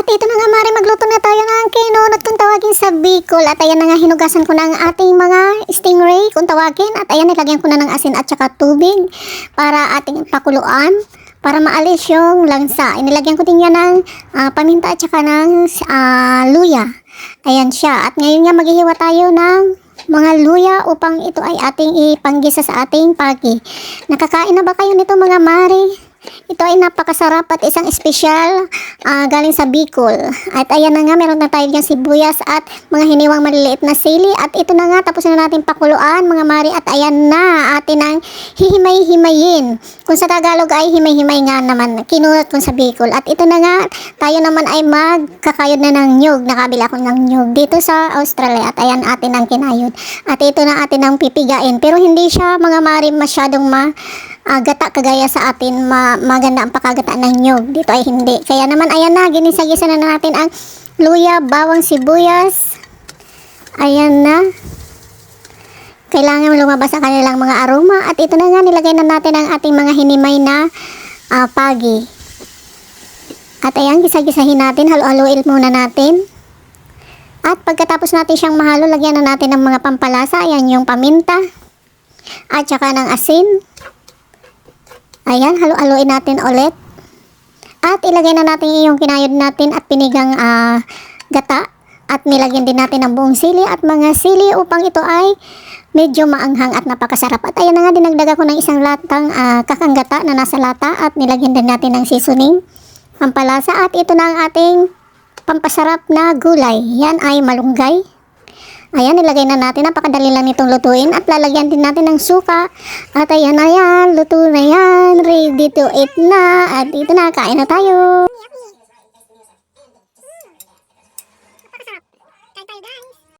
At ito na nga Mari, magluto na tayo ng kinunot kung tawagin sa Bicol. At ayan na nga, hinugasan ko na ang ating mga stingray kung tawagin. At ayan, nilagyan ko na ng asin at saka tubig para ating pakuluan para maalis yung langsa. Inilagyan ko din yan ng ah, paminta at saka ng ah, luya. Ayan siya. At ngayon nga maghihiwa tayo ng mga luya upang ito ay ating ipanggisa sa ating pagi. Nakakain na ba kayo nito mga Mari? Ito ay napakasarap at isang espesyal ah, galing sa Bicol. At ayan na nga, meron na tayo dyan sibuyas at mga hiniwang maliliit na sili. At ito na nga, tapos na natin pakuluan mga mari. At ayan na, atin ang hihimay-himayin. Kung sa Tagalog ay himay-himay nga naman, kinunot kung sa Bicol. At ito na nga, tayo naman ay magkakayod na ng nyug. Nakabila ko ng nyug dito sa Australia. At ayan, atin ang kinayod. At ito na atin ang pipigain. Pero hindi siya mga mari masyadong ma ah, gata kagaya sa atin ma maganda ang pakagata ng nyog dito ay hindi. Kaya naman ayan na ginisa-gisa na natin ang luya, bawang sibuyas. Ayan na. Kailangan lumabas ang kanilang mga aroma. At ito na nga nilagay na natin ang ating mga hinimay na ah, pagi. At ayan gisa-gisahin natin. Halo-haloin muna natin. At pagkatapos natin siyang mahalo lagyan na natin ng mga pampalasa. Ayan yung paminta. At saka ng asin Ayan, halo-haloin natin ulit. At ilagay na natin yung kinayod natin at pinigang ah, gata. At nilagyan din natin ng buong sili at mga sili upang ito ay medyo maanghang at napakasarap. At ayan na nga, dinagdaga ko ng isang latang ah, kakanggata na nasa lata at nilagyan din natin ng seasoning, pampalasa. At ito na ang ating pampasarap na gulay. Yan ay malunggay. Ayan, nilagay na natin. Napakadali lang nitong lutuin. At lalagyan din natin ng suka. At ayan na yan. Luto na yan. Ready to eat na. At ito na. Kain na tayo.